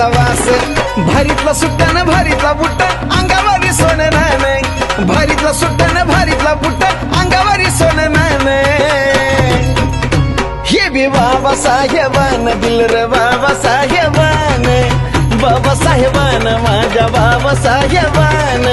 सोन्याचा वास. भारीतला सुट्ट्यानं भारीतला बुट्ट अंगावरी सोनं नान भारीतला सुट्ट्यानं भारीतला बुट्ट अंगावरी सोनं नान हे बी बाबा साहेबान दिल रे बाबा साहेबान. बाबा साहेबान माझ्या बाबा साहेबान.